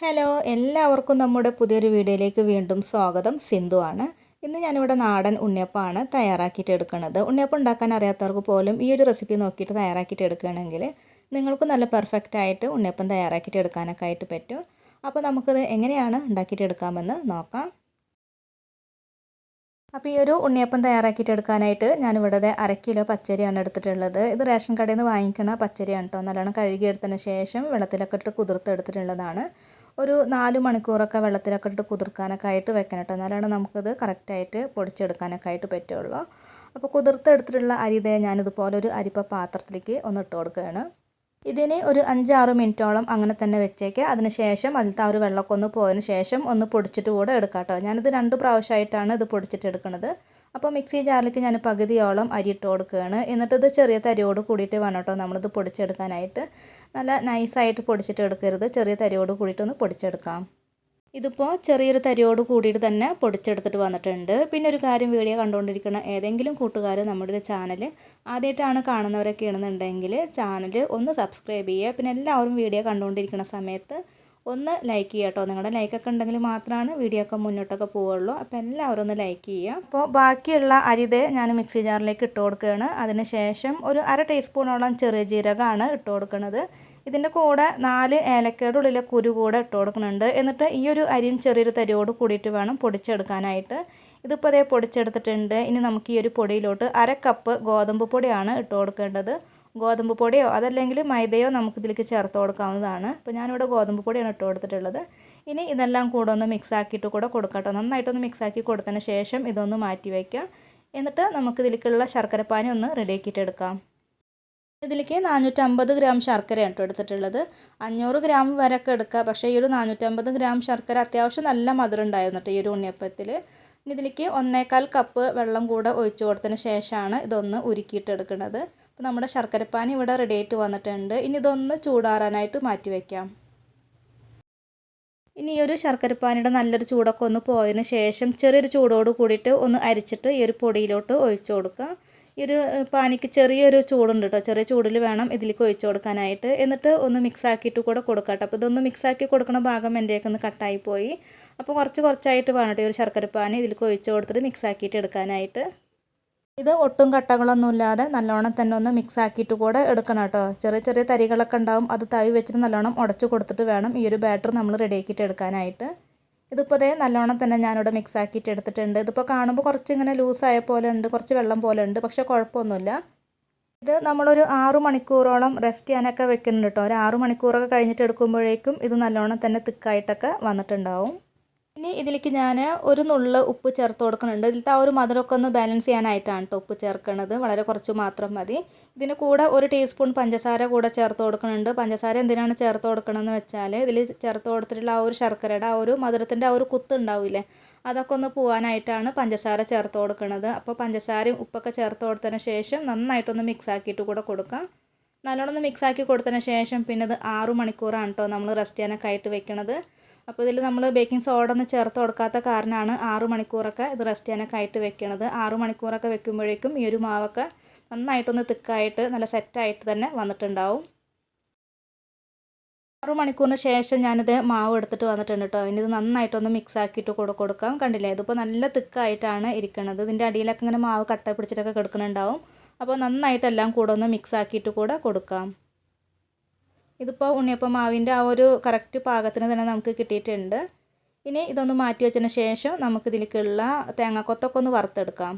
Hello എല്ലാവർക്കും നമ്മുടെ പുതിയൊരു വീഡിയോയിലേക്ക് വീണ്ടും സ്വാഗതം. സിന്ധു ആണ്. ഇന്ന് ഞാനിവിടെ നാടൻ ഉണ്ണിയപ്പമാണ് തയ്യാറാക്കിയിട്ട് എടുക്കുന്നത്. ഉണ്ണിയപ്പം ഉണ്ടാക്കാൻ അറിയാത്തവർക്ക് പോലും ഈ ഒരു റെസിപ്പി നോക്കിയിട്ട് തയ്യാറാക്കിയിട്ട് എടുക്കുകയാണെങ്കിൽ നിങ്ങൾക്ക് നല്ല പെർഫെക്റ്റ് ആയിട്ട് ഉണ്ണിയപ്പം തയ്യാറാക്കിയിട്ട് എടുക്കാനൊക്കെ ആയിട്ട് പറ്റും. അപ്പോൾ നമുക്കിത് എങ്ങനെയാണ് ഉണ്ടാക്കിയിട്ട് എടുക്കാമെന്ന് നോക്കാം. അപ്പോൾ ഈ ഒരു ഉണ്ണിയപ്പം തയ്യാറാക്കിയിട്ട് എടുക്കാനായിട്ട് ഞാനിവിടെ അര കിലോ പച്ചരിയാണ് എടുത്തിട്ടുള്ളത്. ഇത് റേഷൻ കടയിൽ നിന്ന് വാങ്ങിക്കണ പച്ചരിയാണ് കേട്ടോ. നല്ലോണം കഴുകിയെടുത്തതിന് ശേഷം വെള്ളത്തിലൊക്കെ ഇട്ട് കുതിർത്തെടുത്തിട്ടുള്ളതാണ് ഒരു നാല് മണിക്കൂറൊക്കെ വെള്ളത്തിലൊക്കെ ഇട്ട് കുതിർക്കാനൊക്കെ ആയിട്ട് വെക്കണം കേട്ടോ. എന്നാലാണ് നമുക്കത് കറക്റ്റായിട്ട് പൊടിച്ചെടുക്കാനൊക്കെ ആയിട്ട് പറ്റുള്ളൂ അപ്പോൾ കുതിർത്തെടുത്തിട്ടുള്ള അരി ഇതേ ഞാനിതുപോലെ ഒരു അരിപ്പ പാത്രത്തിലേക്ക് ഒന്ന് ഇട്ട് കൊടുക്കുകയാണ്. ഇതിന് ഒരു അഞ്ചാറ് മിനിറ്റോളം അങ്ങനെ തന്നെ വെച്ചേക്ക്. അതിന് ശേഷം അതിലത്തെ ആ ഒരു വെള്ളമൊക്കെ ഒന്ന് പോയതിന് ശേഷം ഒന്ന് പൊടിച്ചിട്ട് കൂടെ എടുക്കാം കേട്ടോ. ഞാനിത് രണ്ട് പ്രാവശ്യമായിട്ടാണ് ഇത് പൊടിച്ചിട്ട് എടുക്കുന്നത്. അപ്പോൾ മിക്സി ജാറിലേക്ക് ഞാൻ പകുതിയോളം അരി ഇട്ട് കൊടുക്കുകയാണ്. എന്നിട്ട് ഇത് ചെറിയ തരിയോട് കൂടിയിട്ട് വേണം കേട്ടോ നമ്മളിത് പൊടിച്ചെടുക്കാനായിട്ട്. നല്ല നൈസായിട്ട് പൊടിച്ചിട്ട് എടുക്കരുത്. ചെറിയ തരിയോട് കൂടിയിട്ടൊന്ന് പൊടിച്ചെടുക്കാം. ഇതിപ്പോൾ ചെറിയൊരു തരിയോട് കൂടിയിട്ട് തന്നെ പൊടിച്ചെടുത്തിട്ട് വന്നിട്ടുണ്ട്. പിന്നെ ഒരു കാര്യം വീഡിയോ കണ്ടുകൊണ്ടിരിക്കുന്ന ഏതെങ്കിലും കൂട്ടുകാർ നമ്മുടെ ചാനൽ ആദ്യമായിട്ടാണ് കാണുന്നവരൊക്കെ ആണെന്നുണ്ടെങ്കിൽ ചാനൽ ഒന്ന് സബ്സ്ക്രൈബ് ചെയ്യുക. പിന്നെ എല്ലാവരും വീഡിയോ കണ്ടുകൊണ്ടിരിക്കുന്ന സമയത്ത് ഒന്ന് ലൈക്ക് ചെയ്യുക കേട്ടോ. നിങ്ങളുടെ ലൈക്കൊക്കെ ഉണ്ടെങ്കിൽ മാത്രമാണ് വീഡിയോ ഒക്കെ മുന്നോട്ടൊക്കെ പോവുള്ളൂ. അപ്പോൾ എല്ലാവരും ഒന്ന് ലൈക്ക് ചെയ്യുക. അപ്പോൾ ബാക്കിയുള്ള അരിത് ഞാൻ മിക്സി ജാറിലേക്ക് ഇട്ട് കൊടുക്കുകയാണ്. അതിന് ശേഷം ഒരു അര ടീസ്പൂണോളം ചെറിയ ജീരകമാണ് ഇട്ട് കൊടുക്കുന്നത്. ഇതിന്റെ കൂടെ നാല് ഏലക്കയുടെ ഉള്ളിലെ കുരു കൂടെ ഇട്ട് കൊടുക്കുന്നുണ്ട്. എന്നിട്ട് ഈ ഒരു അരിയും ചെറിയൊരു തരിയോട് കൂടിയിട്ട് വേണം പൊടിച്ചെടുക്കാനായിട്ട്. ഇതിപ്പോൾ അതേ പൊടിച്ചെടുത്തിട്ടുണ്ട്. ഇനി നമുക്ക് ഈ ഒരു പൊടിയിലോട്ട് അര കപ്പ് ഗോതമ്പ് പൊടിയാണ് ഇട്ട് കൊടുക്കേണ്ടത്. ഗോതമ്പ് പൊടിയോ അതല്ലെങ്കിൽ മൈദയോ നമുക്ക് ഇതിലേക്ക് ചേർത്ത് കൊടുക്കാവുന്നതാണ്. അപ്പോൾ ഞാനിവിടെ ഗോതമ്പ് പൊടിയാണ് ഇട്ട് കൊടുത്തിട്ടുള്ളത്. ഇനി ഇതെല്ലാം കൂടെ ഒന്ന് മിക്സ് ആക്കിയിട്ട് കൂടെ കൊടുക്കട്ടോ. നന്നായിട്ടൊന്ന് മിക്സ് ആക്കി കൊടുത്തതിന് ശേഷം ഇതൊന്ന് മാറ്റി വയ്ക്കാം. എന്നിട്ട് നമുക്ക് ഇതിലേക്കുള്ള ശർക്കരപ്പാനി ഒന്ന് റെഡിയാക്കിയിട്ട് എടുക്കാം. ഇതിലേക്ക് നാനൂറ്റമ്പത് ഗ്രാം ശർക്കരയാണ് കേട്ടോ എടുത്തിട്ടുള്ളത്. അഞ്ഞൂറ് ഗ്രാം വരെയൊക്കെ എടുക്കുക പക്ഷേ ഈ ഒരു നാനൂറ്റമ്പത് ഗ്രാം ശർക്കര അത്യാവശ്യം നല്ല മധുരം ഉണ്ടായിരുന്നു കേട്ടോ ഈ ഒരു ഉണ്ണിയപ്പത്തിൽ ഇതിലേക്ക് ഒന്നേകാൽ കപ്പ് വെള്ളം കൂടെ ഒഴിച്ചു കൊടുത്തതിന് ശേഷമാണ് ഇതൊന്ന് ഉരുക്കിയിട്ടെടുക്കുന്നത് അപ്പോൾ നമ്മുടെ ശർക്കരപ്പാനി ഇവിടെ റെഡി ആയിട്ട് വന്നിട്ടുണ്ട്. ഇനി ഇതൊന്ന് ചൂടാറാനായിട്ട് മാറ്റി വയ്ക്കാം ഇനി ഈ ഒരു ശർക്കരപ്പാനിയുടെ നല്ലൊരു ചൂടൊക്കെ ഒന്ന് പോയതിന് ശേഷം ചെറിയൊരു ചൂടോട് കൂടിയിട്ട് ഒന്ന് അരിച്ചിട്ട് ഈ ഒരു പൊടിയിലോട്ട് ഒഴിച്ചു കൊടുക്കുക ഈ ഒരു പാനിക്ക് ചെറിയൊരു ചൂടുണ്ട് കേട്ടോ ചെറിയ ചൂടിൽ വേണം ഇതിലേക്ക് ഒഴിച്ച് കൊടുക്കാനായിട്ട്. എന്നിട്ട് ഒന്ന് മിക്സ് ആക്കിയിട്ട് കൂടെ കൊടുക്കാം കേട്ടോ അപ്പോൾ ഇതൊന്ന് മിക്സ് ആക്കി കൊടുക്കുന്ന ഭാഗം എന്റെയൊക്കെ ഒന്ന് കട്ടായി പോയി. അപ്പോൾ കുറച്ച് കുറച്ചായിട്ട് വേണം കേട്ടോ ഈ ഒരു ശർക്കരപ്പാനി ഇതിലേക്ക് ഒഴിച്ച് കൊടുത്തിട്ട് മിക്സ് ആക്കിയിട്ട് എടുക്കാനായിട്ട്. ഇത് ഒട്ടും കട്ടകളൊന്നും ഇല്ലാതെ നല്ലോണം തന്നെ ഒന്ന് മിക്സ് ആക്കിയിട്ട് കൂടെ എടുക്കണം കേട്ടോ ചെറിയ ചെറിയ തരികളൊക്കെ ഉണ്ടാവും. അത് തൈ വെച്ചിട്ട് നല്ലോണം ഉടച്ചു കൊടുത്തിട്ട് വേണം ഈ ഒരു ബാറ്റർ നമ്മൾ റെഡിയാക്കിയിട്ട് എടുക്കാനായിട്ട്. ഇതിപ്പോൾ അതേ നല്ലോണം തന്നെ ഞാനിവിടെ മിക്സ് ആക്കിയിട്ട് എടുത്തിട്ടുണ്ട്. ഇതിപ്പോൾ കാണുമ്പോൾ കുറച്ച് ഇങ്ങനെ ലൂസായ പോലെ ഉണ്ട് കുറച്ച് വെള്ളം പോലെ ഉണ്ട് പക്ഷേ കുഴപ്പമൊന്നുമില്ല. ഇത് നമ്മളൊരു ആറു മണിക്കൂറോളം റെസ്റ്റ് ചെയ്യാനൊക്കെ വെക്കുന്നുണ്ട് കേട്ടോ ഒരു ആറു മണിക്കൂറൊക്കെ കഴിഞ്ഞിട്ട് എടുക്കുമ്പോഴേക്കും ഇത് നല്ലോണം തന്നെ തിക്കായിട്ടൊക്കെ വന്നിട്ടുണ്ടാവും. ഇനി ഇതിലേക്ക് ഞാൻ ഒരു നുള്ള് ഉപ്പ് ചേർത്ത് കൊടുക്കുന്നുണ്ട്. ഇതിലത്തെ ആ ഒരു മധുരമൊക്കെ ഒന്ന് ബാലൻസ് ചെയ്യാനായിട്ടാണ് കേട്ടോ ഉപ്പ് ചേർക്കുന്നത് വളരെ കുറച്ച് മാത്രം മതി. ഇതിന് കൂടെ ഒരു ടീസ്പൂൺ പഞ്ചസാര കൂടെ ചേർത്ത് കൊടുക്കുന്നുണ്ട്. പഞ്ചസാര എന്തിനാണ് ചേർത്ത് കൊടുക്കണമെന്ന് വെച്ചാൽ ഇതിൽ ചേർത്ത് കൊടുത്തിട്ടുള്ള ആ ഒരു ശർക്കരയുടെ ആ ഒരു മധുരത്തിന്റെ ആ ഒരു കുത്ത് ഉണ്ടാവില്ലേ അതൊക്കെ ഒന്ന് പോകാനായിട്ടാണ് പഞ്ചസാര ചേർത്ത് കൊടുക്കുന്നത് അപ്പോൾ പഞ്ചസാരയും ഉപ്പൊക്കെ ചേർത്ത് കൊടുത്തതിന് ശേഷം നന്നായിട്ടൊന്ന് മിക്സ് ആക്കിയിട്ട് കൂടെ കൊടുക്കാം. നല്ലോണം ഒന്ന് മിക്സ് ആക്കി കൊടുത്തതിന് ശേഷം പിന്നെ അത് ആറു മണിക്കൂറാണ് കേട്ടോ നമ്മൾ റെസ്റ്റ് ചെയ്യാനൊക്കെ ആയിട്ട് വെക്കണത്. അപ്പോൾ ഇതിൽ നമ്മൾ ബേക്കിംഗ് സോഡ ഒന്നും ചേർത്ത് കൊടുക്കാത്ത കാരണമാണ് ആറ് മണിക്കൂറൊക്കെ ഇത് റെസ്റ്റ് ചെയ്യാനൊക്കെ ആയിട്ട് വെക്കണത്. ആറ് മണിക്കൂറൊക്കെ വെക്കുമ്പോഴേക്കും ഈ ഒരു മാവൊക്കെ നന്നായിട്ടൊന്ന് തിക്കായിട്ട് നല്ല സെറ്റായിട്ട് തന്നെ വന്നിട്ടുണ്ടാവും. ആറു മണിക്കൂറിന് ശേഷം ഞാനിത് മാവ് എടുത്തിട്ട് വന്നിട്ടുണ്ട് കേട്ടോ ഇനി ഇത് നന്നായിട്ടൊന്ന് മിക്സ് ആക്കിയിട്ട് കൂടെ കൊടുക്കാം. കണ്ടില്ലേ? ഇതിപ്പോൾ നല്ല തിക്കായിട്ടാണ് ഇരിക്കുന്നത് ഇതിന്റെ അടിയിലൊക്കെ ഇങ്ങനെ മാവ് കട്ട പിടിച്ചിട്ടൊക്കെ കിടക്കുന്നുണ്ടാവും അപ്പോൾ നന്നായിട്ടെല്ലാം കൂടെ ഒന്ന് മിക്സ് ആക്കിയിട്ട് കൂടെ കൊടുക്കാം. ഇതിപ്പോൾ ഉണ്ണിയപ്പം മാവിന്റെ ആ ഒരു കറക്റ്റ് പാകത്തിന് തന്നെ നമുക്ക് കിട്ടിയിട്ടുണ്ട്. ഇനി ഇതൊന്ന് മാറ്റി വെച്ചതിന് ശേഷം നമുക്കിതിലേക്കുള്ള തേങ്ങാക്കൊത്തൊക്കെ ഒന്ന് വറുത്തെടുക്കാം.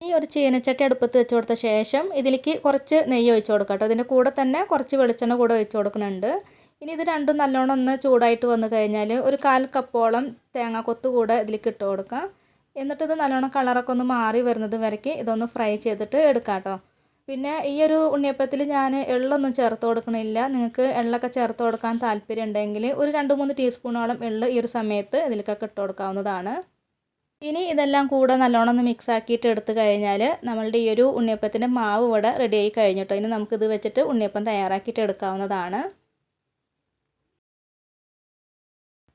ഈ ഒരു ചീനച്ചട്ടി അടുപ്പത്ത് വെച്ച് കൊടുത്ത ശേഷം ഇതിലേക്ക് കുറച്ച് നെയ്യ് ഒഴിച്ച് കൊടുക്കാം കേട്ടോ. കൂടെ തന്നെ കുറച്ച് വെളിച്ചെണ്ണ കൂടെ ഒഴിച്ച് കൊടുക്കുന്നുണ്ട്. ഇനി ഇത് രണ്ടും നല്ലോണം ഒന്ന് ചൂടായിട്ട് വന്നു കഴിഞ്ഞാൽ ഒരു കാൽ കപ്പോളം തേങ്ങാക്കൊത്ത് കൂടെ ഇതിലേക്ക് ഇട്ട് കൊടുക്കാം. എന്നിട്ട് ഇത് നല്ലോണം കളറൊക്കെ ഒന്ന് മാറി വരുന്നത് വരയ്ക്ക് ഇതൊന്ന് ഫ്രൈ ചെയ്തിട്ട് എടുക്കാം കേട്ടോ. പിന്നെ ഈ ഒരു ഉണ്ണിയപ്പത്തിൽ ഞാൻ എള്ളൊന്നും ചേർത്ത് കൊടുക്കണില്ല. നിങ്ങൾക്ക് എള്ളൊക്കെ ചേർത്ത് കൊടുക്കാൻ താല്പര്യം ഉണ്ടെങ്കിൽ ഒരു രണ്ട് മൂന്ന് ടീസ്പൂണോളം എള്ള് ഈ ഒരു സമയത്ത് ഇതിലേക്കൊക്കെ ഇട്ട് കൊടുക്കാവുന്നതാണ്. ഇനി ഇതെല്ലാം കൂടെ നല്ലോണം ഒന്ന് മിക്സ് ആക്കിയിട്ട് എടുത്തു കഴിഞ്ഞാൽ നമ്മളുടെ ഈ ഒരു ഉണ്ണിയപ്പത്തിന്റെ മാവ് ഇവിടെ റെഡിയായി കഴിഞ്ഞിട്ടോ? ഇനി നമുക്കിത് വെച്ചിട്ട് ഉണ്ണിയപ്പം തയ്യാറാക്കിയിട്ട് എടുക്കാവുന്നതാണ്.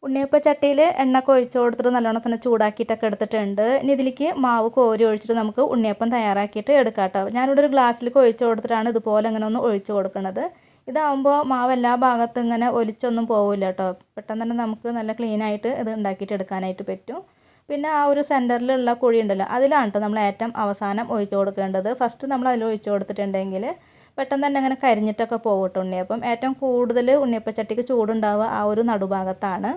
ഉണ്ണിയപ്പ ചട്ടിയിൽ എണ്ണയൊക്കെ ഒഴിച്ച് കൊടുത്തിട്ട് നല്ലോണം തന്നെ ചൂടാക്കിയിട്ടൊക്കെ എടുത്തിട്ടുണ്ട്. ഇനി ഇതിലേക്ക് മാവ് കോരി ഒഴിച്ചിട്ട് നമുക്ക് ഉണ്ണിയപ്പം തയ്യാറാക്കിയിട്ട് എടുക്കാം കേട്ടോ ഞാനിവിടെ ഒരു ഗ്ലാസ്സിലേക്ക് ഒഴിച്ച് കൊടുത്തിട്ടാണ് ഇതുപോലെ അങ്ങനെ ഒന്ന് ഒഴിച്ച് കൊടുക്കുന്നത് ഇതാവുമ്പോൾ മാവ് എല്ലാ ഭാഗത്തും ഇങ്ങനെ ഒലിച്ചൊന്നും പോവില്ല കേട്ടോ. പെട്ടെന്ന് തന്നെ നമുക്ക് നല്ല ക്ലീൻ ആയിട്ട് ഇത് ഉണ്ടാക്കിയിട്ട് എടുക്കാനായിട്ട് പറ്റും. പിന്നെ ആ ഒരു സെന്ററിലുള്ള കുഴി ഉണ്ടല്ലോ അതിലാണ് കേട്ടോ നമ്മൾ ഏറ്റവും അവസാനം ഒഴിച്ചു കൊടുക്കേണ്ടത്. ഫസ്റ്റ് നമ്മൾ അതിൽ ഒഴിച്ചു കൊടുത്തിട്ടുണ്ടെങ്കിൽ പെട്ടെന്ന് തന്നെ അങ്ങനെ കരിഞ്ഞിട്ടൊക്കെ പോകട്ടെ ഉണ്ണിയപ്പം. ഏറ്റവും കൂടുതൽ ഉണ്ണിയപ്പച്ചട്ടിക്ക് ചൂടുണ്ടാവുക ആ ഒരു നടുഭാഗത്താണ്.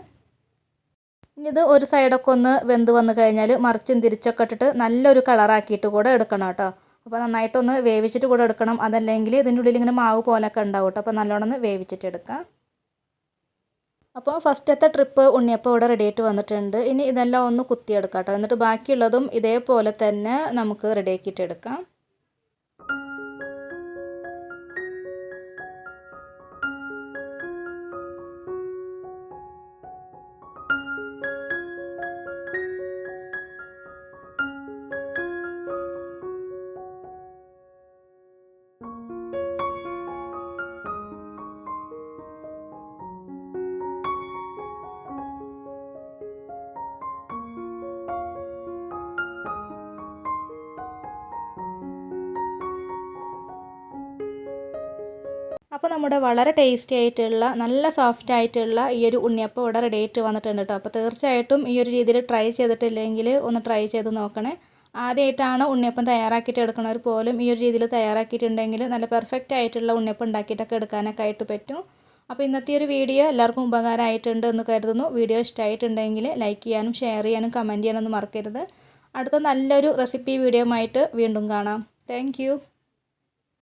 ഇനി ഇത് ഒരു സൈഡൊക്കെ ഒന്ന് വെന്ത് വന്നു കഴിഞ്ഞാൽ മറിച്ചും തിരിച്ചൊക്കെ ഇട്ടിട്ട് നല്ലൊരു കളറാക്കിയിട്ട് കൂടെ എടുക്കണം കേട്ടോ. അപ്പോൾ നന്നായിട്ടൊന്ന് വേവിച്ചിട്ട് കൂടെ എടുക്കണം. അതല്ലെങ്കിൽ ഇതിന്റെ ഉള്ളിൽ ഇങ്ങനെ മാവ് പോലൊക്കെ ഉണ്ടാവും കേട്ടോ. അപ്പോൾ നല്ലോണം ഒന്ന് വേവിച്ചിട്ട് എടുക്കാം. അപ്പോൾ ഫസ്റ്റത്തെ ട്രിപ്പ് ഉണ്ണിയപ്പം ഇവിടെ റെഡി ആയിട്ട് വന്നിട്ടുണ്ട്. ഇനി ഇതെല്ലാം ഒന്ന് കുത്തിയെടുക്കാം കേട്ടോ. എന്നിട്ട് ബാക്കിയുള്ളതും ഇതേപോലെ തന്നെ നമുക്ക് റെഡിയാക്കിയിട്ട് എടുക്കാം. അപ്പോൾ നമ്മുടെ വളരെ ടേസ്റ്റി ആയിട്ടുള്ള നല്ല സോഫ്റ്റ് ആയിട്ടുള്ള ഈ ഒരു ഉണ്ണിയപ്പം ഇവിടെ റെഡി ആയിട്ട് വന്നിട്ടുണ്ട് കേട്ടോ അപ്പോൾ തീർച്ചയായിട്ടും ഈ ഒരു രീതിയിൽ ട്രൈ ചെയ്തിട്ടില്ലെങ്കിൽ ഒന്ന് ട്രൈ ചെയ്ത് നോക്കണേ. ആദ്യമായിട്ടാണ് ഉണ്ണിയപ്പം തയ്യാറാക്കിയിട്ട് എടുക്കണവർ പോലും ഈ ഒരു രീതിയിൽ തയ്യാറാക്കിയിട്ടുണ്ടെങ്കിൽ നല്ല പെർഫെക്റ്റ് ആയിട്ടുള്ള ഉണ്ണിയപ്പം ഉണ്ടാക്കിയിട്ടൊക്കെ എടുക്കാനൊക്കെ ആയിട്ട് പറ്റും. അപ്പോൾ ഇന്നത്തെ ഒരു വീഡിയോ എല്ലാവർക്കും ഉപകാരമായിട്ടുണ്ട് എന്ന് കരുതുന്നു. വീഡിയോ ഇഷ്ടമായിട്ടുണ്ടെങ്കിൽ ലൈക്ക് ചെയ്യാനും ഷെയർ ചെയ്യാനും കമന്റ് ചെയ്യാനൊന്നും മറക്കരുത്. അടുത്ത നല്ലൊരു റെസിപ്പി വീഡിയോ ആയിട്ട് വീണ്ടും കാണാം. താങ്ക്